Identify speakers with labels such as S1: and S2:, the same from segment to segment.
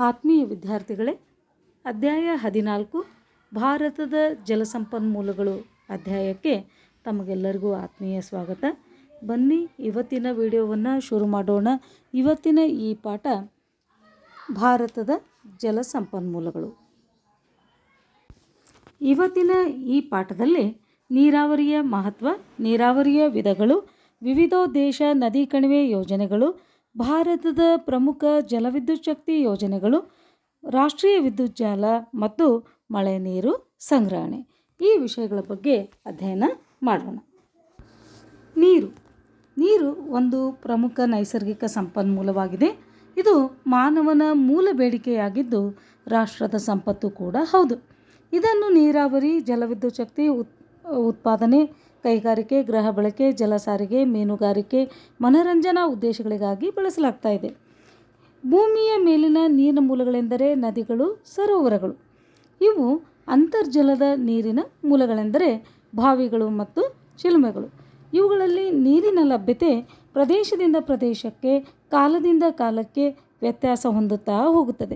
S1: ಆತ್ಮೀಯ ವಿದ್ಯಾರ್ಥಿಗಳೇ, ಅಧ್ಯಾಯ ಹದಿನಾಲ್ಕು, ಭಾರತದ ಜಲಸಂಪನ್ಮೂಲಗಳು ಅಧ್ಯಾಯಕ್ಕೆ ತಮಗೆಲ್ಲರಿಗೂ ಆತ್ಮೀಯ ಸ್ವಾಗತ. ಬನ್ನಿ, ಇವತ್ತಿನ ವಿಡಿಯೋವನ್ನು ಶುರು ಮಾಡೋಣ. ಇವತ್ತಿನ ಈ ಪಾಠ, ಭಾರತದ ಜಲಸಂಪನ್ಮೂಲಗಳು. ಇವತ್ತಿನ ಈ ಪಾಠದಲ್ಲಿ ನೀರಾವರಿಯ ಮಹತ್ವ, ನೀರಾವರಿಯ ವಿಧಗಳು ವಿವಿಧೋದ್ದೇಶ ನದಿ ಕಣಿವೆ ಯೋಜನೆಗಳು ಭಾರತದ ಪ್ರಮುಖ ಜಲವಿದ್ಯುತ್ ಶಕ್ತಿ ಯೋಜನೆಗಳು, ರಾಷ್ಟ್ರೀಯ ವಿದ್ಯುತ್ ಜಾಲ ಮತ್ತು ಮಳೆ ನೀರು ಸಂಗ್ರಹಣೆ. ಈ ವಿಷಯಗಳ ಬಗ್ಗೆ ಅಧ್ಯಯನ ಮಾಡೋಣ. ನೀರು. ನೀರು ಒಂದು ಪ್ರಮುಖ ನೈಸರ್ಗಿಕ ಸಂಪನ್ಮೂಲವಾಗಿದೆ. ಇದು ಮಾನವನ ಮೂಲ ಬೇಡಿಕೆಯಾಗಿದ್ದು ರಾಷ್ಟ್ರದ ಸಂಪತ್ತು ಕೂಡ ಹೌದು. ಇದನ್ನು ನೀರಾವರಿ, ಜಲವಿದ್ಯುತ್ ಶಕ್ತಿ ಉತ್, ಉತ್ಪಾದನೆ ಕೈಗಾರಿಕೆ, ಗೃಹ ಬಳಕೆ, ಜಲ ಸಾರಿಗೆ, ಮೀನುಗಾರಿಕೆ, ಮನರಂಜನಾ ಉದ್ದೇಶಗಳಿಗಾಗಿ ಬಳಸಲಾಗ್ತಾ ಇದೆ. ಭೂಮಿಯ ಮೇಲಿನ ನೀರಿನ ಮೂಲಗಳೆಂದರೆ ನದಿಗಳು, ಸರೋವರಗಳು. ಇವು ಅಂತರ್ಜಲದ ನೀರಿನ ಮೂಲಗಳೆಂದರೆ ಬಾವಿಗಳು ಮತ್ತು ಚಿಲುಮೆಗಳು. ಇವುಗಳಲ್ಲಿ ನೀರಿನ ಲಭ್ಯತೆ ಪ್ರದೇಶದಿಂದ ಪ್ರದೇಶಕ್ಕೆ, ಕಾಲದಿಂದ ಕಾಲಕ್ಕೆ ವ್ಯತ್ಯಾಸ ಹೊಂದುತ್ತಾ ಹೋಗುತ್ತದೆ.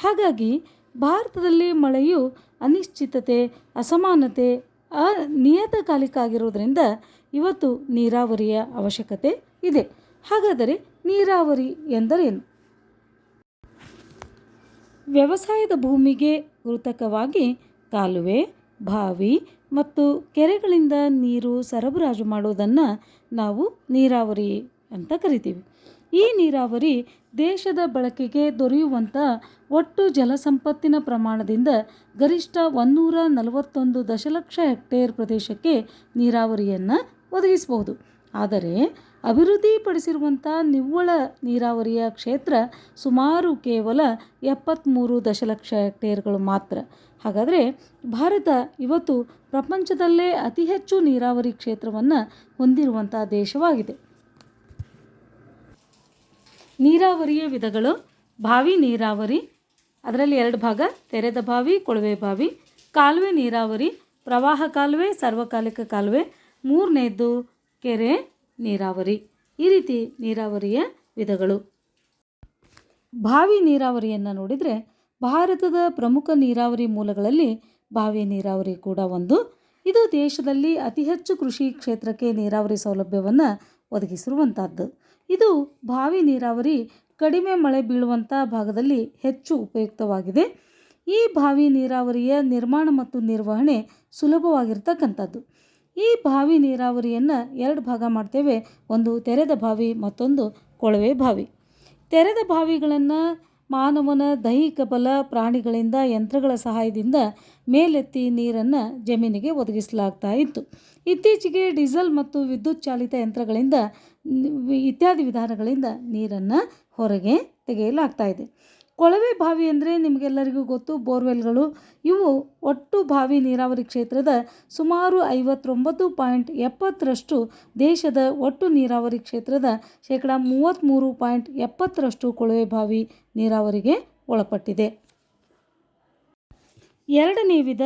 S1: ಹಾಗಾಗಿ ಭಾರತದಲ್ಲಿ ಮಳೆಯು ಅನಿಶ್ಚಿತತೆ, ಅಸಮಾನತೆ ಅನಿಯತಕಾಲಿಕ ಆಗಿರೋದ್ರಿಂದ ಇವತ್ತು ನೀರಾವರಿಯ ಅವಶ್ಯಕತೆ ಇದೆ. ಹಾಗಾದರೆ ನೀರಾವರಿ ಎಂದರೇನು? ವ್ಯವಸಾಯದ ಭೂಮಿಗೆ ಕೃತಕವಾಗಿ ಕಾಲುವೆ, ಬಾವಿ ಮತ್ತು ಕೆರೆಗಳಿಂದ ನೀರು ಸರಬರಾಜು ಮಾಡೋದನ್ನು ನಾವು ನೀರಾವರಿ ಅಂತ ಕರಿತೀವಿ. ಈ ನೀರಾವರಿ ದೇಶದ ಬಳಕೆಗೆ ದೊರೆಯುವಂಥ ಒಟ್ಟು ಜಲಸಂಪತ್ತಿನ ಪ್ರಮಾಣದಿಂದ ಗರಿಷ್ಠ ಒಂನ್ನೂರ ನಲವತ್ತೊಂದು ದಶಲಕ್ಷ ಹೆಕ್ಟೇರ್ ಪ್ರದೇಶಕ್ಕೆ ನೀರಾವರಿಯನ್ನು ಒದಗಿಸಬಹುದು. ಆದರೆ ಅಭಿವೃದ್ಧಿಪಡಿಸಿರುವಂಥ ನಿವ್ವಳ ನೀರಾವರಿಯ ಕ್ಷೇತ್ರ ಸುಮಾರು ಕೇವಲ ಎಪ್ಪತ್ತ್ಮೂರು ದಶಲಕ್ಷ ಹೆಕ್ಟೇರ್ಗಳು ಮಾತ್ರ. ಹಾಗಾದರೆ ಭಾರತ ಇವತ್ತು ಪ್ರಪಂಚದಲ್ಲೇ ಅತಿ ಹೆಚ್ಚು ನೀರಾವರಿ ಕ್ಷೇತ್ರವನ್ನು ಹೊಂದಿರುವಂಥ ದೇಶವಾಗಿದೆ. ನೀರಾವರಿಯ ವಿಧಗಳು ಬಾವಿ ನೀರಾವರಿ, ಅದರಲ್ಲಿ ಎರಡು ಭಾಗ, ತೆರೆದ ಬಾವಿ, ಕೊಳವೆ ಬಾವಿ, ಕಾಲುವೆ ನೀರಾವರಿ, ಪ್ರವಾಹ ಕಾಲುವೆ, ಸಾರ್ವಕಾಲಿಕ ಕಾಲುವೆ, ಮೂರನೇದು ಕೆರೆ ನೀರಾವರಿ. ಈ ರೀತಿ ನೀರಾವರಿಯ ವಿಧಗಳು. ಬಾವಿ ನೀರಾವರಿಯನ್ನು ನೋಡಿದರೆ ಭಾರತದ ಪ್ರಮುಖ ನೀರಾವರಿ ಮೂಲಗಳಲ್ಲಿ ಬಾವಿ ನೀರಾವರಿ ಕೂಡ ಒಂದು. ಇದು ದೇಶದಲ್ಲಿ ಅತಿ ಹೆಚ್ಚು ಕೃಷಿ ಕ್ಷೇತ್ರಕ್ಕೆ ನೀರಾವರಿ ಸೌಲಭ್ಯವನ್ನು ಒದಗಿಸಿರುವಂಥದ್ದು ಇದು ಬಾವಿ ನೀರಾವರಿ, ಕಡಿಮೆ ಮಳೆ ಬೀಳುವಂಥ ಭಾಗದಲ್ಲಿ ಹೆಚ್ಚು ಉಪಯುಕ್ತವಾಗಿದೆ. ಈ ಬಾವಿ ನೀರಾವರಿಯ ನಿರ್ಮಾಣ ಮತ್ತು ನಿರ್ವಹಣೆ ಸುಲಭವಾಗಿರ್ತಕ್ಕಂಥದ್ದು. ಈ ಬಾವಿ ನೀರಾವರಿಯನ್ನು ಎರಡು ಭಾಗ ಮಾಡ್ತೇವೆ. ಒಂದು ತೆರೆದ ಬಾವಿ ಮತ್ತೊಂದು ಕೊಳವೆ ಬಾವಿ ತೆರೆದ ಬಾವಿಗಳನ್ನು ಮಾನವನ ದೈಹಿಕ ಬಲ ಪ್ರಾಣಿಗಳಿಂದ ಯಂತ್ರಗಳ ಸಹಾಯದಿಂದ ಮೇಲೆತ್ತಿ ನೀರನ್ನು ಜಮೀನಿಗೆ ಒದಗಿಸಲಾಗ್ತಾ ಇತ್ತು. ಇತ್ತೀಚೆಗೆ ಡೀಸೆಲ್ ಮತ್ತು ವಿದ್ಯುತ್ ಚಾಲಿತ ಯಂತ್ರಗಳಿಂದ, ಇತ್ಯಾದಿ ವಿಧಾನಗಳಿಂದ ನೀರನ್ನು ಹೊರಗೆ ತೆಗೆಯಲಾಗ್ತಾ ಇದೆ. ಕೊಳವೆ ಬಾವಿ ಅಂದರೆ ನಿಮಗೆಲ್ಲರಿಗೂ ಗೊತ್ತು, ಬೋರ್ವೆಲ್ಗಳು. ಇವು ಒಟ್ಟು ಬಾವಿ ನೀರಾವರಿ ಕ್ಷೇತ್ರದ ಸುಮಾರು ಐವತ್ತೊಂಬತ್ತು ಪಾಯಿಂಟ್ ಎಪ್ಪತ್ತರಷ್ಟು ದೇಶದ ಒಟ್ಟು ನೀರಾವರಿ ಕ್ಷೇತ್ರದ ಶೇಕಡ ಮೂವತ್ತ್ಮೂರು ಪಾಯಿಂಟ್ ಎಪ್ಪತ್ತರಷ್ಟು ಕೊಳವೆ ಬಾವಿ ನೀರಾವರಿಗೆ ಒಳಪಟ್ಟಿದೆ. ಎರಡನೇ ವಿಧ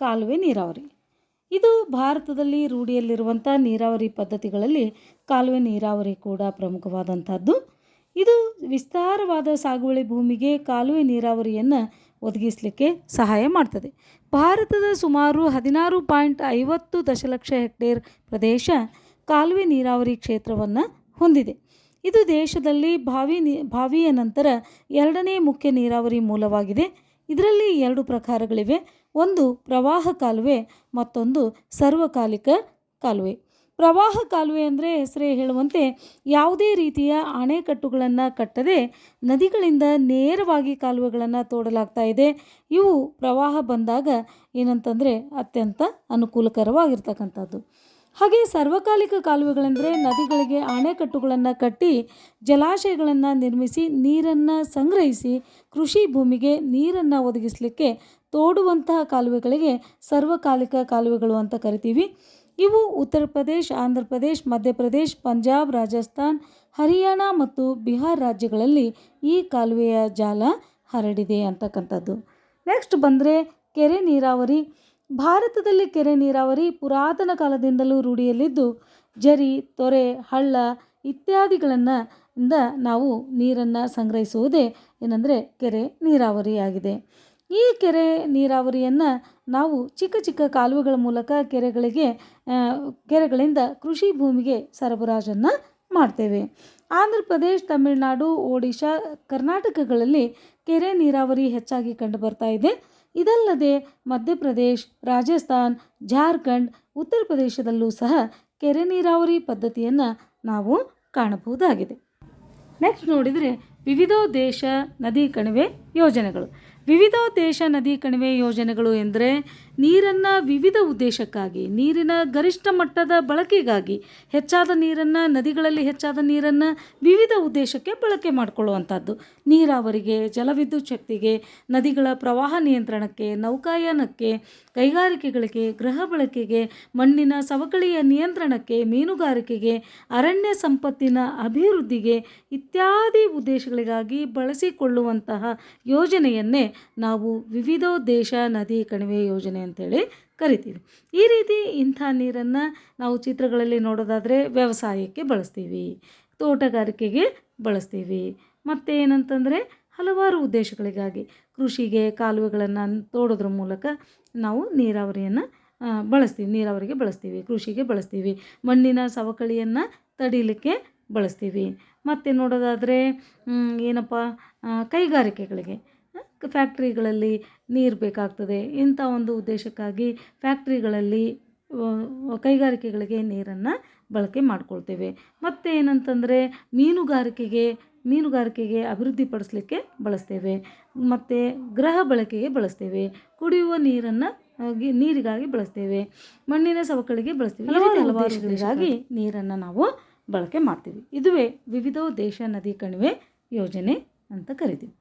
S1: ಕಾಲುವೆ ನೀರಾವರಿ. ಇದು ಭಾರತದಲ್ಲಿ ರೂಢಿಯಲ್ಲಿರುವಂಥ ನೀರಾವರಿ ಪದ್ಧತಿಗಳಲ್ಲಿ ಕಾಲುವೆ ನೀರಾವರಿ ಕೂಡ ಪ್ರಮುಖವಾದಂಥದ್ದು. ಇದು ವಿಸ್ತಾರವಾದ ಸಾಗುವಳಿ ಭೂಮಿಗೆ ಕಾಲುವೆ ನೀರಾವರಿಯನ್ನು ಒದಗಿಸಲಿಕ್ಕೆ ಸಹಾಯ ಮಾಡ್ತದೆ. ಭಾರತದ ಸುಮಾರು ಹದಿನಾರು ಪಾಯಿಂಟ್ ಐವತ್ತು ದಶಲಕ್ಷ ಹೆಕ್ಟೇರ್ ಪ್ರದೇಶ ಕಾಲುವೆ ನೀರಾವರಿ ಕ್ಷೇತ್ರವನ್ನು ಹೊಂದಿದೆ. ಇದು ದೇಶದಲ್ಲಿ ಬಾವಿ ನೀ ಬಾವಿಯ ನಂತರ ಎರಡನೇ ಮುಖ್ಯ ನೀರಾವರಿ ಮೂಲವಾಗಿದೆ. ಇದರಲ್ಲಿ ಎರಡು ಪ್ರಕಾರಗಳಿವೆ. ಒಂದು ಪ್ರವಾಹ ಕಾಲುವೆ, ಮತ್ತೊಂದು ಸರ್ವಕಾಲಿಕ ಕಾಲುವೆ. ಪ್ರವಾಹ ಕಾಲುವೆ ಅಂದರೆ ಹೆಸರೇ ಹೇಳುವಂತೆ ಯಾವುದೇ ರೀತಿಯ ಅಣೆಕಟ್ಟುಗಳನ್ನು ಕಟ್ಟದೆ ನದಿಗಳಿಂದ ನೇರವಾಗಿ ಕಾಲುವೆಗಳನ್ನು ತೋಡಲಾಗ್ತಾ ಇದೆ. ಇವು ಪ್ರವಾಹ ಬಂದಾಗ ಏನಂತಂದರೆ ಅತ್ಯಂತ ಅನುಕೂಲಕರವಾಗಿರ್ತಕ್ಕಂಥದ್ದು. ಹಾಗೆ ಸರ್ವಕಾಲಿಕ ಕಾಲುವೆಗಳೆಂದರೆ ನದಿಗಳಿಗೆ ಅಣೆಕಟ್ಟುಗಳನ್ನು ಕಟ್ಟಿ ಜಲಾಶಯಗಳನ್ನು ನಿರ್ಮಿಸಿ ನೀರನ್ನು ಸಂಗ್ರಹಿಸಿ ಕೃಷಿ ಭೂಮಿಗೆ ನೀರನ್ನು ಒದಗಿಸಲಿಕ್ಕೆ ತೋಡುವಂತಹ ಕಾಲುವೆಗಳಿಗೆ ಸರ್ವಕಾಲಿಕ ಕಾಲುವೆಗಳು ಅಂತ ಕರಿತೀವಿ. ಇವು ಉತ್ತರ ಪ್ರದೇಶ, ಆಂಧ್ರ ಪ್ರದೇಶ್ ಮಧ್ಯಪ್ರದೇಶ ಪಂಜಾಬ್, ರಾಜಸ್ಥಾನ್, ಹರಿಯಾಣ ಮತ್ತು ಬಿಹಾರ್ ರಾಜ್ಯಗಳಲ್ಲಿ ಈ ಕಾಲುವೆಯ ಜಾಲ ಹರಡಿದೆ ಅಂತಕ್ಕಂಥದ್ದು. ನೆಕ್ಸ್ಟ್ ಬಂದರೆ ಕೆರೆ ನೀರಾವರಿ. ಭಾರತದಲ್ಲಿ ಕೆರೆ ನೀರಾವರಿ ಪುರಾತನ ಕಾಲದಿಂದಲೂ ರೂಢಿಯಲ್ಲಿದ್ದು, ಜರಿ, ತೊರೆ, ಹಳ್ಳ ಇತ್ಯಾದಿಗಳನ್ನು ಇಂದ ನಾವು ನೀರನ್ನು ಸಂಗ್ರಹಿಸುವುದೇ ಏನಂದರೆ ಕೆರೆ ನೀರಾವರಿಯಾಗಿದೆ. ಈ ಕೆರೆ ನೀರಾವರಿಯನ್ನು ನಾವು ಚಿಕ್ಕ ಚಿಕ್ಕ ಕಾಲುವೆಗಳ ಮೂಲಕ ಕೆರೆಗಳಿಗೆ ಕೆರೆಗಳಿಂದ ಕೃಷಿ ಭೂಮಿಗೆ ಸರಬರಾಜನ್ನು ಮಾಡ್ತೇವೆ. ಆಂಧ್ರ ಪ್ರದೇಶ್, ತಮಿಳುನಾಡು, ಒಡಿಶಾ, ಕರ್ನಾಟಕಗಳಲ್ಲಿ ಕೆರೆ ನೀರಾವರಿ ಹೆಚ್ಚಾಗಿ ಕಂಡುಬರ್ತಾ ಇದೆ. ಇದಲ್ಲದೆ ಮಧ್ಯಪ್ರದೇಶ್ ರಾಜಸ್ಥಾನ್, ಜಾರ್ಖಂಡ್, ಉತ್ತರ ಪ್ರದೇಶದಲ್ಲೂ ಸಹ ಕೆರೆ ನೀರಾವರಿ ಪದ್ಧತಿಯನ್ನು ನಾವು ಕಾಣಬಹುದಾಗಿದೆ. ನೆಕ್ಸ್ಟ್ ನೋಡಿದರೆ ದೇಶ ನದಿ ಕಣಿವೆ ಯೋಜನೆಗಳು. ವಿವಿಧ ದೇಶ ನದಿ ಕಣಿವೆ ಯೋಜನೆಗಳು ಎಂದರೆ ನೀರನ್ನು ವಿವಿಧ ಉದ್ದೇಶಕ್ಕಾಗಿ, ನೀರಿನ ಗರಿಷ್ಠ ಮಟ್ಟದ ಬಳಕೆಗಾಗಿ, ಹೆಚ್ಚಾದ ನೀರನ್ನು, ನದಿಗಳಲ್ಲಿ ಹೆಚ್ಚಾದ ನೀರನ್ನು ವಿವಿಧ ಉದ್ದೇಶಕ್ಕೆ ಬಳಕೆ ಮಾಡಿಕೊಳ್ಳುವಂಥದ್ದು. ನೀರಾವರಿಗೆ, ಜಲವಿದ್ಯುತ್ ಶಕ್ತಿಗೆ, ನದಿಗಳ ಪ್ರವಾಹ ನಿಯಂತ್ರಣಕ್ಕೆ, ನೌಕಾಯಾನಕ್ಕೆ, ಕೈಗಾರಿಕೆಗಳಿಗೆ, ಗೃಹ ಬಳಕೆಗೆ, ಮಣ್ಣಿನ ಸವಕಳಿಯ ನಿಯಂತ್ರಣಕ್ಕೆ, ಮೀನುಗಾರಿಕೆಗೆ, ಅರಣ್ಯ ಸಂಪತ್ತಿನ ಅಭಿವೃದ್ಧಿಗೆ ಇತ್ಯಾದಿ ಉದ್ದೇಶಗಳಿಗಾಗಿ ಬಳಸಿಕೊಳ್ಳುವಂತಹ ಯೋಜನೆಯನ್ನೇ ನಾವು ವಿವಿಧೋದ್ದೇಶ ನದಿ ಕಣಿವೆ ಯೋಜನೆ ಅಂತೇಳಿ ಕರಿತೀವಿ. ಈ ರೀತಿ ಇಂಥ ನೀರನ್ನು ನಾವು ಚಿತ್ರಗಳಲ್ಲಿ ನೋಡೋದಾದರೆ ವ್ಯವಸಾಯಕ್ಕೆ ಬಳಸ್ತೀವಿ, ತೋಟಗಾರಿಕೆಗೆ ಬಳಸ್ತೀವಿ ಮತ್ತು ಏನಂತಂದರೆ ಹಲವಾರು ಉದ್ದೇಶಗಳಿಗಾಗಿ ಕೃಷಿಗೆ ಕಾಲುವೆಗಳನ್ನು ತೋಡೋದ್ರ ಮೂಲಕ ನಾವು ನೀರಾವರಿಯನ್ನು ಬಳಸ್ತೀವಿ, ನೀರಾವರಿಗೆ ಬಳಸ್ತೀವಿ, ಕೃಷಿಗೆ ಬಳಸ್ತೀವಿ, ಮಣ್ಣಿನ ಸವಕಳಿಯನ್ನು ತಡೀಲಿಕ್ಕೆ ಬಳಸ್ತೀವಿ. ಮತ್ತು ನೋಡೋದಾದರೆ ಏನಪ್ಪ ಕೈಗಾರಿಕೆಗಳಿಗೆ ಫ್ಯಾಕ್ಟ್ರಿಗಳಲ್ಲಿ ನೀರು ಬೇಕಾಗ್ತದೆ. ಇಂಥ ಒಂದು ಉದ್ದೇಶಕ್ಕಾಗಿ ಫ್ಯಾಕ್ಟ್ರಿಗಳಲ್ಲಿ ಕೈಗಾರಿಕೆಗಳಿಗೆ ನೀರನ್ನು ಬಳಕೆ ಮಾಡ್ಕೊಳ್ತೇವೆ. ಮತ್ತು ಏನಂತಂದರೆ ಮೀನುಗಾರಿಕೆಗೆ ಮೀನುಗಾರಿಕೆಗೆ ಅಭಿವೃದ್ಧಿಪಡಿಸಲಿಕ್ಕೆ ಬಳಸ್ತೇವೆ. ಮತ್ತು ಗೃಹ ಬಳಕೆಗೆ ಬಳಸ್ತೇವೆ. ಕುಡಿಯುವ ನೀರನ್ನು ನೀರಿಗಾಗಿ ಬಳಸ್ತೇವೆ. ಮಣ್ಣಿನ ಸವಕಳಿಗೆ ಬಳಸ್ತೇವೆ. ಹಲವಾರು ಹಲವಾರುಗಳಿಗಾಗಿ ನೀರನ್ನು ನಾವು ಬಳಕೆ ಮಾಡ್ತೀವಿ. ಇದುವೇ ವಿವಿಧ ದೇಶ ನದಿ ಕಣಿವೆ ಯೋಜನೆ. ಅಂತ ಕರಿತೀವಿ.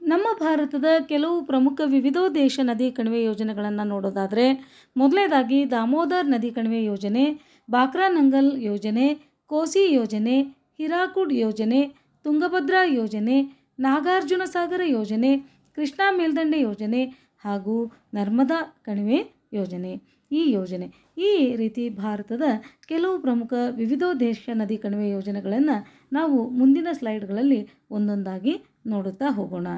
S1: ನಮ್ಮ ಭಾರತದ ಕೆಲವು ಪ್ರಮುಖ ವಿವಿಧೋದ್ದೇಶ ನದಿ ಕಣಿವೆ ಯೋಜನೆಗಳನ್ನು ನೋಡೋದಾದರೆ ಮೊದಲನೇದಾಗಿ ದಾಮೋದರ್ ನದಿ ಕಣಿವೆ ಯೋಜನೆ ಬಾಕ್ರಾನಂಗಲ್ ಯೋಜನೆ, ಕೋಸಿ ಯೋಜನೆ, ಹಿರಾಕುಡ್ ಯೋಜನೆ, ತುಂಗಭದ್ರಾ ಯೋಜನೆ, ನಾಗಾರ್ಜುನ ಸಾಗರ ಯೋಜನೆ, ಕೃಷ್ಣಾ ಮೇಲ್ದಂಡೆ ಯೋಜನೆ ಹಾಗೂ ನರ್ಮದಾ ಕಣಿವೆ ಯೋಜನೆ ಈ ಯೋಜನೆ. ಈ ರೀತಿ ಭಾರತದ ಕೆಲವು ಪ್ರಮುಖ ವಿವಿಧೋದ್ದೇಶ ನದಿ ಕಣಿವೆ ಯೋಜನೆಗಳನ್ನು ನಾವು ಮುಂದಿನ ಸ್ಲೈಡ್ಗಳಲ್ಲಿ ಒಂದೊಂದಾಗಿ ನೋಡುತ್ತಾ ಹೋಗೋಣ.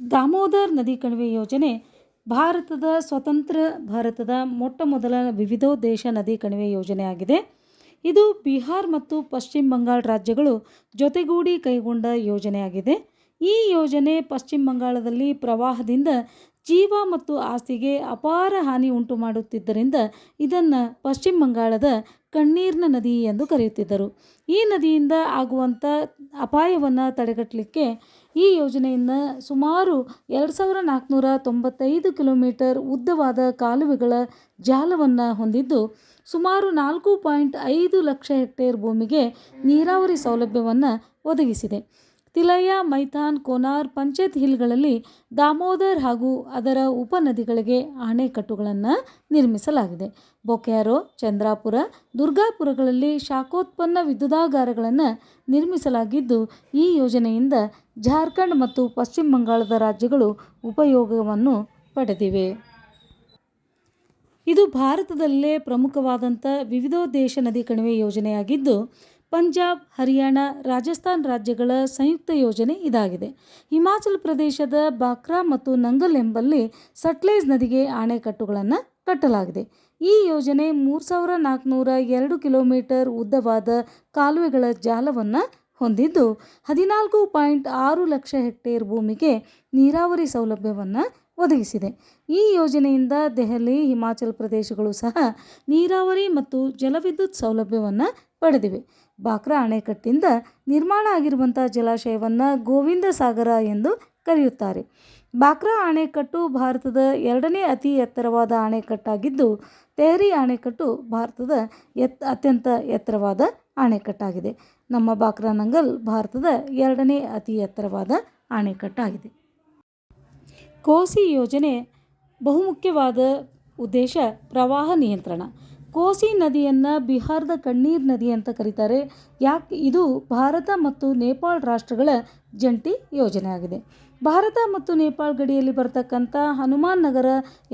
S1: ದಾಮೋದರ್ ನದಿ ಕಣಿವೆ ಯೋಜನೆ, ಭಾರತದ ಸ್ವತಂತ್ರ ಭಾರತದ ಮೊಟ್ಟ ಮೊದಲ ವಿವಿಧೋದ್ದೇಶ ನದಿ ಕಣಿವೆ ಯೋಜನೆಯಾಗಿದೆ ಇದು ಬಿಹಾರ್ ಮತ್ತು ಪಶ್ಚಿಮ ಬಂಗಾಳ ರಾಜ್ಯಗಳು ಜೊತೆಗೂಡಿ ಕೈಗೊಂಡ ಯೋಜನೆಯಾಗಿದೆ ಈ ಯೋಜನೆ ಪಶ್ಚಿಮ ಬಂಗಾಳದಲ್ಲಿ ಪ್ರವಾಹದಿಂದ ಜೀವ ಮತ್ತು ಆಸ್ತಿಗೆ ಅಪಾರ ಹಾನಿ ಉಂಟು ಮಾಡುತ್ತಿದ್ದರಿಂದ ಇದನ್ನು ಪಶ್ಚಿಮ ಬಂಗಾಳದ ಕಣ್ಣೀರಿನ ನದಿ ಎಂದು ಕರೆಯುತ್ತಿದ್ದರು. ಈ ನದಿಯಿಂದ ಆಗುವಂಥ ಅಪಾಯವನ್ನು ತಡೆಗಟ್ಟಲಿಕ್ಕೆ ಈ ಯೋಜನೆಯಿಂದ ಸುಮಾರು ಎರಡು ಸಾವಿರ ನಾಲ್ಕುನೂರ ತೊಂಬತ್ತೈದು ಕಿಲೋಮೀಟರ್ ಉದ್ದವಾದ ಕಾಲುವೆಗಳ ಜಾಲವನ್ನು ಹೊಂದಿದ್ದು, ಸುಮಾರು ನಾಲ್ಕು ಪಾಯಿಂಟ್ ಐದು ಲಕ್ಷ ಹೆಕ್ಟೇರ್ ಭೂಮಿಗೆ ನೀರಾವರಿ ಸೌಲಭ್ಯವನ್ನು ಒದಗಿಸಿದೆ. ತಿಲಯ ಮೈಥಾನ್ ಕೋನಾರ್ ಪಂಚೇತ್ ಹಿಲ್ಗಳಲ್ಲಿ ದಾಮೋದರ್ ಹಾಗೂ ಅದರ ಉಪನದಿಗಳಿಗೆ ಅಣೆಕಟ್ಟುಗಳನ್ನು ನಿರ್ಮಿಸಲಾಗಿದೆ. ಬೊಕ್ಯಾರೋ, ಚಂದ್ರಾಪುರ, ದುರ್ಗಾಪುರಗಳಲ್ಲಿ ಶಾಖೋತ್ಪನ್ನ ವಿದ್ಯುದಾಗಾರಗಳನ್ನು ನಿರ್ಮಿಸಲಾಗಿದ್ದು, ಈ ಯೋಜನೆಯಿಂದ ಜಾರ್ಖಂಡ್ ಮತ್ತು ಪಶ್ಚಿಮ ಬಂಗಾಳದ ರಾಜ್ಯಗಳು ಉಪಯೋಗವನ್ನು ಪಡೆದಿವೆ. ಇದು ಭಾರತದಲ್ಲೇ ಪ್ರಮುಖವಾದಂಥ ವಿವಿಧೋದ್ದೇಶ ನದಿ ಕಣಿವೆ ಯೋಜನೆಯಾಗಿದ್ದು ಪಂಜಾಬ್, ಹರಿಯಾಣ, ರಾಜಸ್ಥಾನ್ ರಾಜ್ಯಗಳ ಸಂಯುಕ್ತ ಯೋಜನೆ ಇದಾಗಿದೆ. ಹಿಮಾಚಲ ಪ್ರದೇಶದ ಬಾಕ್ರಾ ಮತ್ತು ನಂಗಲ್ ಎಂಬಲ್ಲಿ ಸಟ್ಲೇಜ್ ನದಿಗೆ ಅಣೆಕಟ್ಟುಗಳನ್ನು ಕಟ್ಟಲಾಗಿದೆ. ಈ ಯೋಜನೆ ಮೂರು ಸಾವಿರ ನಾಲ್ಕುನೂರ ಎರಡು ಕಿಲೋಮೀಟರ್ ಉದ್ದವಾದ ಕಾಲುವೆಗಳ ಜಾಲವನ್ನು ಹೊಂದಿದ್ದು, ಹದಿನಾಲ್ಕು ಪಾಯಿಂಟ್ ಆರು ಲಕ್ಷ ಹೆಕ್ಟೇರ್ ಭೂಮಿಗೆ ನೀರಾವರಿ ಸೌಲಭ್ಯವನ್ನು ಒದಗಿಸಿದೆ. ಈ ಯೋಜನೆಯಿಂದ ದೆಹಲಿ, ಹಿಮಾಚಲ ಪ್ರದೇಶಗಳು ಸಹ ನೀರಾವರಿ ಮತ್ತು ಜಲವಿದ್ಯುತ್ ಸೌಲಭ್ಯವನ್ನು ಪಡೆದಿವೆ. ಬಾಕ್ರಾ ಅಣೆಕಟ್ಟಿಂದ ನಿರ್ಮಾಣ ಆಗಿರುವಂಥ ಜಲಾಶಯವನ್ನು ಗೋವಿಂದ ಸಾಗರ ಎಂದು ಕರೆಯುತ್ತಾರೆ. ಬಾಕ್ರಾ ಅಣೆಕಟ್ಟು ಭಾರತದ ಎರಡನೇ ಅತಿ ಎತ್ತರವಾದ ಅಣೆಕಟ್ಟಾಗಿದ್ದು, ತೆಹರಿ ಅಣೆಕಟ್ಟು ಭಾರತದ ಎತ್, ಅತ್ಯಂತ ಎತ್ತರವಾದ ಅಣೆಕಟ್ಟಾಗಿದೆ. ನಮ್ಮ ಬಾಕ್ರಾ ನಂಗಲ್ ಭಾರತದ ಎರಡನೇ ಅತಿ ಎತ್ತರವಾದ ಅಣೆಕಟ್ಟಾಗಿದೆ. ಕೋಸಿ ಯೋಜನೆ ಬಹುಮುಖ್ಯವಾದ ಉದ್ದೇಶ ಪ್ರವಾಹ ನಿಯಂತ್ರಣ. ಕೋಸಿ ನದಿಯನ್ನು ಬಿಹಾರದ ಕಣ್ಣೀರ್ ನದಿ ಅಂತ ಕರೀತಾರೆ. ಯಾಕೆ ಇದು ಭಾರತ ಮತ್ತು ನೇಪಾಳ ರಾಷ್ಟ್ರಗಳ ಜಂಟಿ ಯೋಜನೆ ಆಗಿದೆ. ಭಾರತ ಮತ್ತು ನೇಪಾಳ ಗಡಿಯಲ್ಲಿ ಬರತಕ್ಕಂಥ ಹನುಮಾನ್ ನಗರ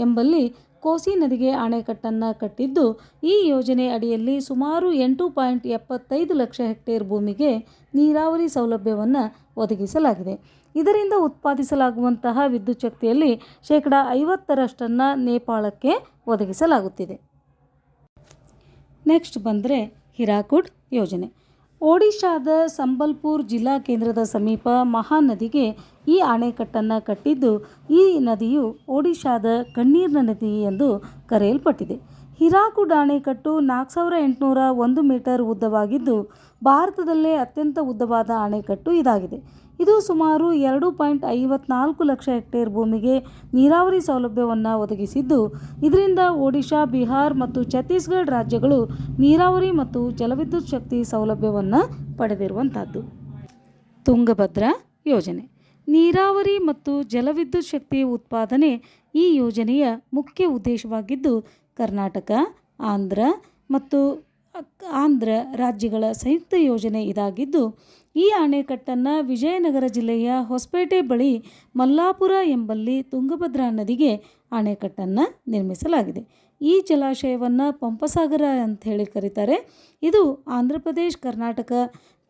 S1: ಎಂಬಲ್ಲಿ ಕೋಸಿ ನದಿಗೆ ಅಣೆಕಟ್ಟನ್ನು ಕಟ್ಟಿದ್ದು, ಈ ಯೋಜನೆ ಅಡಿಯಲ್ಲಿ ಸುಮಾರು ಎಂಟು ಪಾಯಿಂಟ್ ಎಪ್ಪತ್ತೈದು ಲಕ್ಷ ಹೆಕ್ಟೇರ್ ಭೂಮಿಗೆ ನೀರಾವರಿ ಸೌಲಭ್ಯವನ್ನು ಒದಗಿಸಲಾಗಿದೆ. ಇದರಿಂದ ಉತ್ಪಾದಿಸಲಾಗುವಂತಹ ವಿದ್ಯುಚ್ಛಕ್ತಿಯಲ್ಲಿ ಶೇಕಡಾ ಶೇಕಡ ಐವತ್ತರಷ್ಟನ್ನು ನೇಪಾಳಕ್ಕೆ ಒದಗಿಸಲಾಗುತ್ತಿದೆ. ನೆಕ್ಸ್ಟ್ ಬಂದರೆ ಹಿರಾಕುಡ್ ಯೋಜನೆ. ಒಡಿಶಾದ ಸಂಬಲ್ಪುರ್ ಜಿಲ್ಲಾ ಕೇಂದ್ರದ ಸಮೀಪ ಮಹಾನದಿಗೆ ಈ ಅಣೆಕಟ್ಟನ್ನು ಕಟ್ಟಿದ್ದು ಈ ನದಿಯು ಒಡಿಶಾದ ಕಣ್ಣೀರಿನ ನದಿ ಎಂದು ಕರೆಯಲ್ಪಟ್ಟಿದೆ. ಹಿರಾಕುಡ್ ಅಣೆಕಟ್ಟು ನಾಲ್ಕು ಸಾವಿರ ಎಂಟುನೂರ ಒಂದು ಮೀಟರ್ ಉದ್ದವಾಗಿದ್ದು, ಭಾರತದಲ್ಲೇ ಅತ್ಯಂತ ಉದ್ದವಾದ ಅಣೆಕಟ್ಟು ಇದಾಗಿದೆ. ಇದು ಸುಮಾರು ಎರಡು ಪಾಯಿಂಟ್ ಐವತ್ನಾಲ್ಕು ಲಕ್ಷ ಹೆಕ್ಟೇರ್ ಭೂಮಿಗೆ ನೀರಾವರಿ ಸೌಲಭ್ಯವನ್ನು ಒದಗಿಸಿದ್ದು, ಇದರಿಂದ ಒಡಿಶಾ, ಬಿಹಾರ್ ಮತ್ತು ಛತ್ತೀಸ್ಗಢ ರಾಜ್ಯಗಳು ನೀರಾವರಿ ಮತ್ತು ಜಲವಿದ್ಯುತ್ ಶಕ್ತಿ ಸೌಲಭ್ಯವನ್ನು ಪಡೆದಿರುವಂಥದ್ದು ತುಂಗಭದ್ರಾ ಯೋಜನೆ. ನೀರಾವರಿ ಮತ್ತು ಜಲವಿದ್ಯುತ್ ಶಕ್ತಿ ಉತ್ಪಾದನೆ ಈ ಯೋಜನೆಯ ಮುಖ್ಯ ಉದ್ದೇಶವಾಗಿದ್ದು ಕರ್ನಾಟಕ, ಆಂಧ್ರ ಮತ್ತು ಆಂಧ್ರ ರಾಜ್ಯಗಳ ಸಂಯುಕ್ತ ಯೋಜನೆ ಇದಾಗಿದ್ದು, ಈ ಅಣೆಕಟ್ಟನ್ನು ವಿಜಯನಗರ ಜಿಲ್ಲೆಯ ಹೊಸಪೇಟೆ ಬಳಿ ಮಲ್ಲಾಪುರ ಎಂಬಲ್ಲಿ ತುಂಗಭದ್ರಾ ನದಿಗೆ ಅಣೆಕಟ್ಟನ್ನು ನಿರ್ಮಿಸಲಾಗಿದೆ. ಈ ಜಲಾಶಯವನ್ನು ಪಂಪಸಾಗರ ಅಂತ ಹೇಳಿ ಕರೀತಾರೆ. ಇದು ಆಂಧ್ರ ಪ್ರದೇಶ್, ಕರ್ನಾಟಕ,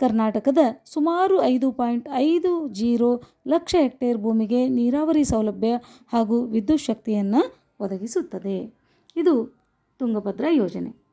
S1: ಕರ್ನಾಟಕದ ಸುಮಾರು ಐದು ಪಾಯಿಂಟ್ ಐದು ಜೀರೋ ಲಕ್ಷ ಹೆಕ್ಟೇರ್ ಭೂಮಿಗೆ ನೀರಾವರಿ ಸೌಲಭ್ಯ ಹಾಗೂ ವಿದ್ಯುತ್ ಶಕ್ತಿಯನ್ನು ಒದಗಿಸುತ್ತದೆ. ಇದು ತುಂಗಭದ್ರಾ ಯೋಜನೆ.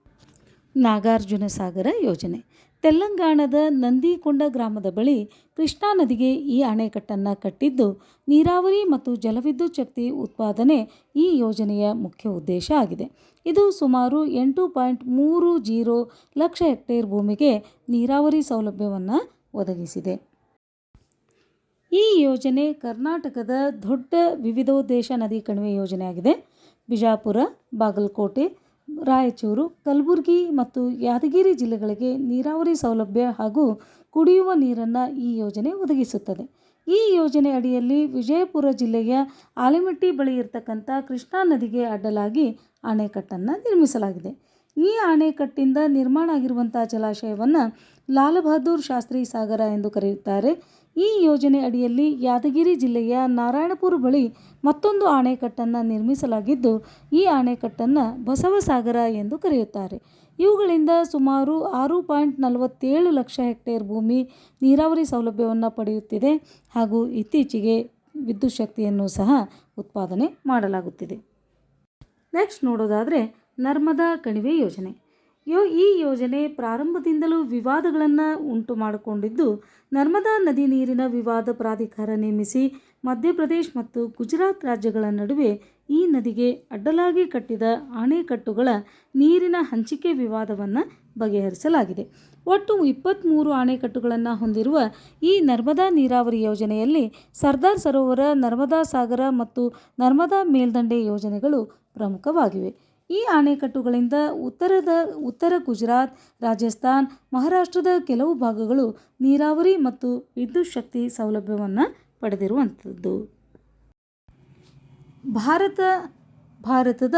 S1: ನಾಗಾರ್ಜುನ ಸಾಗರ ಯೋಜನೆ. ತೆಲಂಗಾಣದ ನಂದಿಕೊಂಡ ಗ್ರಾಮದ ಬಳಿ ಕೃಷ್ಣಾ ನದಿಗೆ ಈ ಅಣೆಕಟ್ಟನ್ನು ಕಟ್ಟಿದ್ದು ನೀರಾವರಿ ಮತ್ತು ಜಲವಿದ್ಯುತ್ ಶಕ್ತಿ ಉತ್ಪಾದನೆ ಈ ಯೋಜನೆಯ ಮುಖ್ಯ ಉದ್ದೇಶ ಆಗಿದೆ. ಇದು ಸುಮಾರು ಎಂಟು ಪಾಯಿಂಟ್ ಮೂರು ಜೀರೋ ಲಕ್ಷ ಹೆಕ್ಟೇರ್ ಭೂಮಿಗೆ ನೀರಾವರಿ ಸೌಲಭ್ಯವನ್ನು ಒದಗಿಸಿದೆ. ಈ ಯೋಜನೆ ಕರ್ನಾಟಕದ ದೊಡ್ಡ ವಿವಿಧೋದ್ದೇಶ ನದಿ ಕಣಿವೆ ಯೋಜನೆಯಾಗಿದೆ. ಬಿಜಾಪುರ, ಬಾಗಲಕೋಟೆ, ರಾಯಚೂರು, ಕಲಬುರಗಿ ಮತ್ತು ಯಾದಗಿರಿ ಜಿಲ್ಲೆಗಳಿಗೆ ನೀರಾವರಿ ಸೌಲಭ್ಯ ಹಾಗೂ ಕುಡಿಯುವ ನೀರನ್ನು ಈ ಯೋಜನೆ ಒದಗಿಸುತ್ತದೆ. ಈ ಯೋಜನೆ ಅಡಿಯಲ್ಲಿ ವಿಜಯಪುರ ಜಿಲ್ಲೆಯ ಆಲಿಮಟ್ಟಿ ಬಳಿ ಇರತಕ್ಕಂಥ ಕೃಷ್ಣಾ ನದಿಗೆ ಅಡ್ಡಲಾಗಿ ಅಣೆಕಟ್ಟನ್ನು ನಿರ್ಮಿಸಲಾಗಿದೆ. ಈ ಅಣೆಕಟ್ಟಿಂದ ನಿರ್ಮಾಣ ಆಗಿರುವಂಥ ಜಲಾಶಯವನ್ನು ಲಾಲ್ ಬಹದ್ದೂರ್ ಶಾಸ್ತ್ರಿ ಸಾಗರ ಎಂದು ಕರೆಯುತ್ತಾರೆ. ಈ ಯೋಜನೆ ಅಡಿಯಲ್ಲಿ ಯಾದಗಿರಿ ಜಿಲ್ಲೆಯ ನಾರಾಯಣಪುರ ಬಳಿ ಮತ್ತೊಂದು ಅಣೆಕಟ್ಟನ್ನು ನಿರ್ಮಿಸಲಾಗಿದ್ದು, ಈ ಅಣೆಕಟ್ಟನ್ನು ಬಸವಸಾಗರ ಎಂದು ಕರೆಯುತ್ತಾರೆ. ಇವುಗಳಿಂದ ಸುಮಾರು ಆರು ಪಾಯಿಂಟ್ ನಲವತ್ತೇಳು ಲಕ್ಷ ಹೆಕ್ಟೇರ್ ಭೂಮಿ ನೀರಾವರಿ ಸೌಲಭ್ಯವನ್ನು ಪಡೆಯುತ್ತಿದೆ ಹಾಗೂ ಇತ್ತೀಚೆಗೆ ವಿದ್ಯುತ್ ಶಕ್ತಿಯನ್ನು ಸಹ ಉತ್ಪಾದನೆ ಮಾಡಲಾಗುತ್ತಿದೆ. ನೆಕ್ಸ್ಟ್ ನೋಡೋದಾದರೆ ನರ್ಮದಾ ಕಣಿವೆ ಯೋಜನೆ. ಯೋ, ಈ ಯೋಜನೆ ಪ್ರಾರಂಭದಿಂದಲೂ ವಿವಾದಗಳನ್ನು ಉಂಟು ಮಾಡಿಕೊಂಡಿದ್ದು, ನರ್ಮದಾ ನದಿ ನೀರಿನ ವಿವಾದ ಪ್ರಾಧಿಕಾರ ನೇಮಿಸಿ ಮಧ್ಯಪ್ರದೇಶ ಮತ್ತು ಗುಜರಾತ್ ರಾಜ್ಯಗಳ ನಡುವೆ ಈ ನದಿಗೆ ಅಡ್ಡಲಾಗಿ ಕಟ್ಟಿದ ಅಣೆಕಟ್ಟುಗಳ ನೀರಿನ ಹಂಚಿಕೆ ವಿವಾದವನ್ನು ಬಗೆಹರಿಸಲಾಗಿದೆ. ಒಟ್ಟು ಇಪ್ಪತ್ತ್ಮೂರು ಅಣೆಕಟ್ಟುಗಳನ್ನು ಹೊಂದಿರುವ ಈ ನರ್ಮದಾ ನೀರಾವರಿ ಯೋಜನೆಯಲ್ಲಿ ಸರ್ದಾರ್ ಸರೋವರ, ನರ್ಮದಾ ಸಾಗರ ಮತ್ತು ನರ್ಮದಾ ಮೇಲ್ದಂಡೆ ಯೋಜನೆಗಳು ಪ್ರಮುಖವಾಗಿವೆ. ಈ ಅಣೆಕಟ್ಟುಗಳಿಂದ ಉತ್ತರದ, ಉತ್ತರ ಗುಜರಾತ್, ರಾಜಸ್ಥಾನ್, ಮಹಾರಾಷ್ಟ್ರದ ಕೆಲವು ಭಾಗಗಳು ನೀರಾವರಿ ಮತ್ತು ವಿದ್ಯುತ್ ಶಕ್ತಿ ಸೌಲಭ್ಯವನ್ನು ಪಡೆದಿರುವಂಥದ್ದು ಭಾರತ, ಭಾರತದ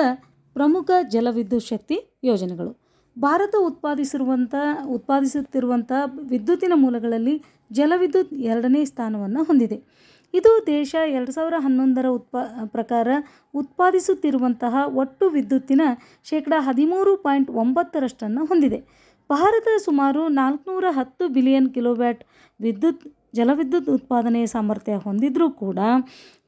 S1: ಪ್ರಮುಖ ಜಲವಿದ್ಯುತ್ ಶಕ್ತಿ ಯೋಜನೆಗಳು. ಭಾರತ ಉತ್ಪಾದಿಸಿರುವಂಥ ಉತ್ಪಾದಿಸುತ್ತಿರುವಂಥ ವಿದ್ಯುತ್ತಿನ ಮೂಲಗಳಲ್ಲಿ ಜಲವಿದ್ಯುತ್ ಎರಡನೇ ಸ್ಥಾನವನ್ನು ಹೊಂದಿದೆ. ಇದು ದೇಶ ಎರಡು ಸಾವಿರ ಹನ್ನೊಂದರ ಉತ್ಪಾ, ಪ್ರಕಾರ ಉತ್ಪಾದಿಸುತ್ತಿರುವಂತಹ ಒಟ್ಟು ವಿದ್ಯುತ್ತಿನ ಶೇಕಡ ಹದಿಮೂರು ಪಾಯಿಂಟ್ ಒಂಬತ್ತರಷ್ಟನ್ನು ಹೊಂದಿದೆ. ಭಾರತ ಸುಮಾರು ನಾಲ್ಕುನೂರ ಹತ್ತು ಬಿಲಿಯನ್ ಕಿಲೋವ್ಯಾಟ್ ವಿದ್ಯುತ್, ಜಲವಿದ್ಯುತ್ ಉತ್ಪಾದನೆಯ ಸಾಮರ್ಥ್ಯ ಹೊಂದಿದ್ರೂ ಕೂಡ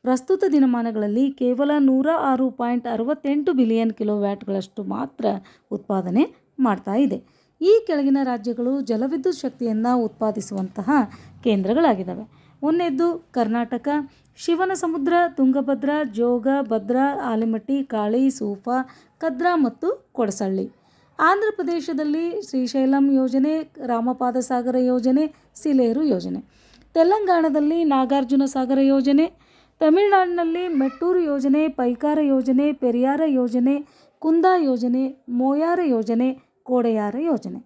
S1: ಪ್ರಸ್ತುತ ದಿನಮಾನಗಳಲ್ಲಿ ಕೇವಲ ನೂರ ಆರು ಪಾಯಿಂಟ್ ಅರವತ್ತೆಂಟು ಬಿಲಿಯನ್ ಕಿಲೋವ್ಯಾಟ್ಗಳಷ್ಟು ಮಾತ್ರ ಉತ್ಪಾದನೆ ಮಾಡ್ತಾ ಇದೆ. ಈ ಕೆಳಗಿನ ರಾಜ್ಯಗಳು ಜಲವಿದ್ಯುತ್ ಶಕ್ತಿಯನ್ನು ಉತ್ಪಾದಿಸುವಂತಹ ಕೇಂದ್ರಗಳಾಗಿದ್ದಾವೆ. ಒಂದನೇದ್ದು ಕರ್ನಾಟಕ. ಶಿವನ ಸಮುದ್ರ ತುಂಗಭದ್ರ, ಜೋಗ, ಭದ್ರಾ, ಆಲಿಮಟ್ಟಿ, ಕಾಳಿ, ಸೂಫಾ, ಕದ್ರಾ ಮತ್ತು ಕೊಡಸಳ್ಳಿ. ಆಂಧ್ರ ಪ್ರದೇಶದಲ್ಲಿ ಶ್ರೀಶೈಲಂ ಯೋಜನೆ, ರಾಮಪಾದ ಸಾಗರ ಯೋಜನೆ, ಸಿಲೇರು ಯೋಜನೆ. ತೆಲಂಗಾಣದಲ್ಲಿ ನಾಗಾರ್ಜುನ ಸಾಗರ ಯೋಜನೆ. ತಮಿಳುನಾಡಿನಲ್ಲಿ ಮೆಟ್ಟೂರು ಯೋಜನೆ, ಪೈಕಾರ ಯೋಜನೆ, ಪೆರಿಯಾರ ಯೋಜನೆ, ಕುಂದಾ ಯೋಜನೆ, ಮೋಯಾರ ಯೋಜನೆ, ಕೋಡೆಯಾರ ಯೋಜನೆ.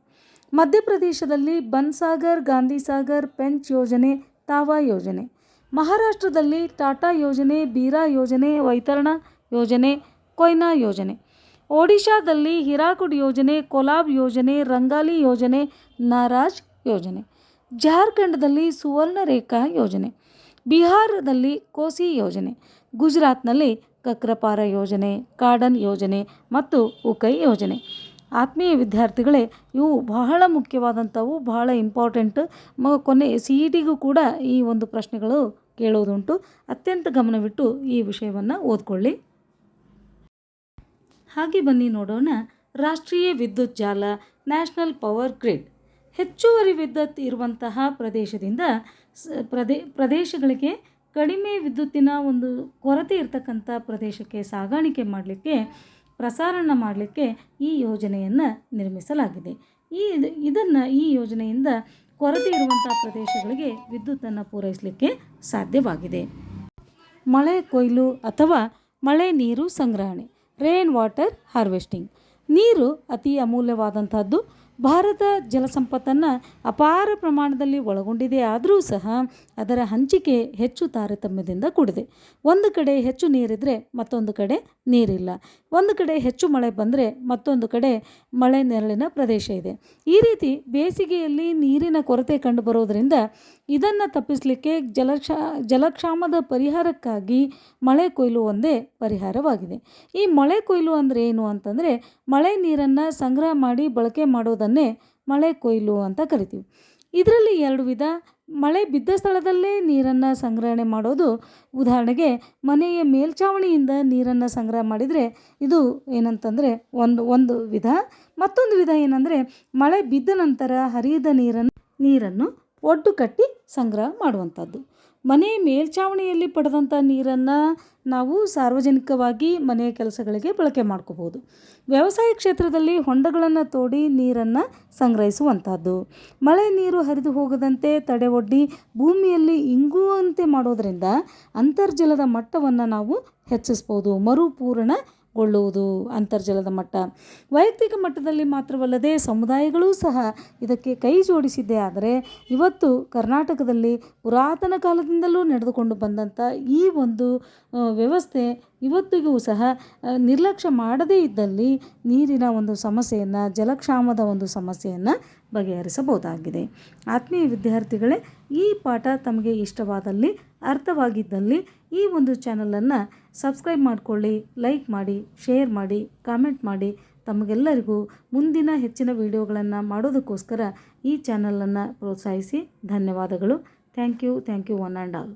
S1: ಮಧ್ಯಪ್ರದೇಶದಲ್ಲಿ ಬನ್ಸಾಗರ್, ಗಾಂಧಿಸಾಗರ್, ಪೆಂಚ್ ಯೋಜನೆ ತಾವಾ ಯೋಜನೆ. ಮಹಾರಾಷ್ಟ್ರದಲ್ಲಿ ಟಾಟಾ ಯೋಜನೆ, ಬೀರಾ ಯೋಜನೆ, ವೈತರಣ ಯೋಜನೆ, ಕೊಯ್ನಾ ಯೋಜನೆ. ಒಡಿಶಾದಲ್ಲಿ ಹಿರಾಕುಡ್ ಯೋಜನೆ, ಕೊಲಾಬ್ ಯೋಜನೆ, ರಂಗಾಲಿ ಯೋಜನೆ, ನಾರಾಜ್ ಯೋಜನೆ. ಜಾರ್ಖಂಡದಲ್ಲಿ ಸುವರ್ಣರೇಖಾ ಯೋಜನೆ. ಬಿಹಾರದಲ್ಲಿ ಕೋಸಿ ಯೋಜನೆ. ಗುಜರಾತ್ನಲ್ಲಿ ಕಕ್ರಪಾರ ಯೋಜನೆ, ಕಾಡನ್ ಯೋಜನೆ ಮತ್ತು ಉಕೈ ಯೋಜನೆ. ಆತ್ಮೀಯ ವಿದ್ಯಾರ್ಥಿಗಳೇ, ಇವು ಬಹಳ ಮುಖ್ಯವಾದಂಥವು, ಬಹಳ ಇಂಪಾರ್ಟೆಂಟ್ ಮ, ಕೊನೆ ಸಿ ಇ ಟಿಗೂ ಕೂಡ ಈ ಒಂದು ಪ್ರಶ್ನೆಗಳು ಕೇಳೋದುಂಟು ಅತ್ಯಂತ ಗಮನವಿಟ್ಟು ಈ ವಿಷಯವನ್ನು ಓದ್ಕೊಳ್ಳಿ. ಹಾಗೆ ಬನ್ನಿ ನೋಡೋಣ. ರಾಷ್ಟ್ರೀಯ ವಿದ್ಯುತ್ ಜಾಲ, ನ್ಯಾಷನಲ್ ಪವರ್ ಗ್ರಿಡ್. ಹೆಚ್ಚುವರಿ ವಿದ್ಯುತ್ ಇರುವಂತಹ ಪ್ರದೇಶದಿಂದ ಪ್ರದೇ, ಪ್ರದೇಶಗಳಿಗೆ ಕಡಿಮೆ ವಿದ್ಯುತ್ತಿನ ಒಂದು ಕೊರತೆ ಇರತಕ್ಕಂಥ ಪ್ರದೇಶಕ್ಕೆ ಸಾಗಾಣಿಕೆ ಮಾಡಲಿಕ್ಕೆ ಪ್ರಸಾರಣ ಮಾಡಲಿಕ್ಕೆ ಈ ಯೋಜನೆಯನ್ನು ನಿರ್ಮಿಸಲಾಗಿದೆ. ಈ ಇದನ್ನು ಈ ಯೋಜನೆಯಿಂದ ಕೊರತೆ ಇರುವಂಥ ಪ್ರದೇಶಗಳಿಗೆ ವಿದ್ಯುತ್ತನ್ನು ಪೂರೈಸಲಿಕ್ಕೆ ಸಾಧ್ಯವಾಗಿದೆ. ಮಳೆ ಕೊಯ್ಲು ಅಥವಾ ಮಳೆ ನೀರು ಸಂಗ್ರಹಣೆ ರೇನ್ ವಾಟರ್ ಹಾರ್ವೆಸ್ಟಿಂಗ್ ನೀರು ಅತಿ ಅಮೂಲ್ಯವಾದಂಥದ್ದು ಭಾರತ ಜಲಸಂಪತ್ತನ್ನು ಅಪಾರ ಪ್ರಮಾಣದಲ್ಲಿ ಒಳಗೊಂಡಿದೆ ಆದರೂ ಸಹ ಅದರ ಹಂಚಿಕೆ ಹೆಚ್ಚು ತಾರತಮ್ಯದಿಂದ ಕೂಡಿದೆ. ಒಂದು ಕಡೆ ಹೆಚ್ಚು ನೀರಿದ್ದರೆ ಮತ್ತೊಂದು ಕಡೆ ನೀರಿಲ್ಲ. ಒಂದು ಕಡೆ ಹೆಚ್ಚು ಮಳೆ ಬಂದರೆ ಮತ್ತೊಂದು ಕಡೆ ಮಳೆ ನೆರಳಿನ ಪ್ರದೇಶ ಇದೆ. ಈ ರೀತಿ ಬೇಸಿಗೆಯಲ್ಲಿ ನೀರಿನ ಕೊರತೆ ಕಂಡುಬರೋದರಿಂದ ಇದನ್ನು ತಪ್ಪಿಸಲಿಕ್ಕೆ ಜಲಕ್ಷ, ಜಲಕ್ಷಾಮದ ಪರಿಹಾರಕ್ಕಾಗಿ ಮಳೆ ಕೊಯ್ಲು ಒಂದೇ ಪರಿಹಾರವಾಗಿದೆ. ಈ ಮಳೆ ಕೊಯ್ಲು ಅಂದರೆ ಏನು ಅಂತಂದರೆ ಮಳೆ ನೀರನ್ನು ಸಂಗ್ರಹ ಮಾಡಿ ಬಳಕೆ ಮಾಡೋದನ್ನೇ ಮಳೆ ಕೊಯ್ಲು ಅಂತ ಕರಿತೀವಿ. ಇದರಲ್ಲಿ ಎರಡು ವಿಧ ಮಳೆ ಬಿದ್ದ ಸ್ಥಳದಲ್ಲೇ ನೀರನ್ನು ಸಂಗ್ರಹಣೆ ಮಾಡೋದು. ಉದಾಹರಣೆಗೆ, ಮನೆಯ ಮೇಲ್ಛಾವಣಿಯಿಂದ ನೀರನ್ನು ಸಂಗ್ರಹ ಮಾಡಿದರೆ ಇದು ಏನಂತಂದರೆ ಒಂದು ಒಂದು ವಿಧ. ಮತ್ತೊಂದು ವಿಧ ಏನಂದರೆ ಮಳೆ ಬಿದ್ದ ನಂತರ ಹರಿಯದ ನೀರನ್ನು ನೀರನ್ನು ಒಡ್ಡು ಕಟ್ಟಿ ಸಂಗ್ರಹ ಮಾಡುವಂಥದ್ದು. ಮನೆ ಮೇಲ್ಛಾವಣಿಯಲ್ಲಿ ಪಡೆದಂಥ ನೀರನ್ನು ನಾವು ಸಾರ್ವಜನಿಕವಾಗಿ ಮನೆಯ ಕೆಲಸಗಳಿಗೆ ಬಳಕೆ ಮಾಡ್ಕೋಬೋದು. ವ್ಯವಸಾಯ ಕ್ಷೇತ್ರದಲ್ಲಿ ಹೊಂಡಗಳನ್ನು ತೋಡಿ ನೀರನ್ನು ಸಂಗ್ರಹಿಸುವಂಥದ್ದು. ಮಳೆ ನೀರು ಹರಿದು ಹೋಗದಂತೆ ತಡೆ ಒಡ್ಡಿ ಭೂಮಿಯಲ್ಲಿ ಇಂಗುವಂತೆ ಮಾಡೋದರಿಂದ ಅಂತರ್ಜಲದ ಮಟ್ಟವನ್ನು ನಾವು ಹೆಚ್ಚಿಸ್ಬೋದು. ಮರುಪೂರಣ ಗೊಳ್ಳುವುದು ಅಂತರ್ಜಲದ ಮಟ್ಟ. ವೈಯಕ್ತಿಕ ಮಟ್ಟದಲ್ಲಿ ಮಾತ್ರವಲ್ಲದೆ ಸಮುದಾಯಗಳೂ ಸಹ ಇದಕ್ಕೆ ಕೈ ಜೋಡಿಸಿದ್ದೇ ಆದರೆ ಇವತ್ತು ಕರ್ನಾಟಕದಲ್ಲಿ ಪುರಾತನ ಕಾಲದಿಂದಲೂ ನಡೆದುಕೊಂಡು ಬಂದಂಥ ಈ ಒಂದು ವ್ಯವಸ್ಥೆ ಇವತ್ತಿಗೂ ಸಹ ನಿರ್ಲಕ್ಷ್ಯ ಮಾಡದೇ ಇದ್ದಲ್ಲಿ ನೀರಿನ ಒಂದು ಸಮಸ್ಯೆಯನ್ನು, ಜಲಕ್ಷಾಮದ ಒಂದು ಸಮಸ್ಯೆಯನ್ನು ಬಗೆಹರಿಸಬಹುದಾಗಿದೆ. ಆತ್ಮೀಯ ವಿದ್ಯಾರ್ಥಿಗಳೇ, ಈ ಪಾಠ ತಮಗೆ ಇಷ್ಟವಾದಲ್ಲಿ, ಅರ್ಥವಾಗಿದ್ದಲ್ಲಿ ಈ ಒಂದು ಚಾನಲನ್ನು ಸಬ್ಸ್ಕ್ರೈಬ್ ಮಾಡಿಕೊಳ್ಳಿ, ಲೈಕ್ ಮಾಡಿ, ಶೇರ್ ಮಾಡಿ, ಕಾಮೆಂಟ್ ಮಾಡಿ. ತಮಗೆಲ್ಲರಿಗೂ ಮುಂದಿನ ಹೆಚ್ಚಿನ ವಿಡಿಯೋಗಳನ್ನು ಮಾಡೋದಕ್ಕೋಸ್ಕರ ಈ ಚಾನಲನ್ನು ಪ್ರೋತ್ಸಾಹಿಸಿ. ಧನ್ಯವಾದಗಳು. Thank you. Thank you, one and all.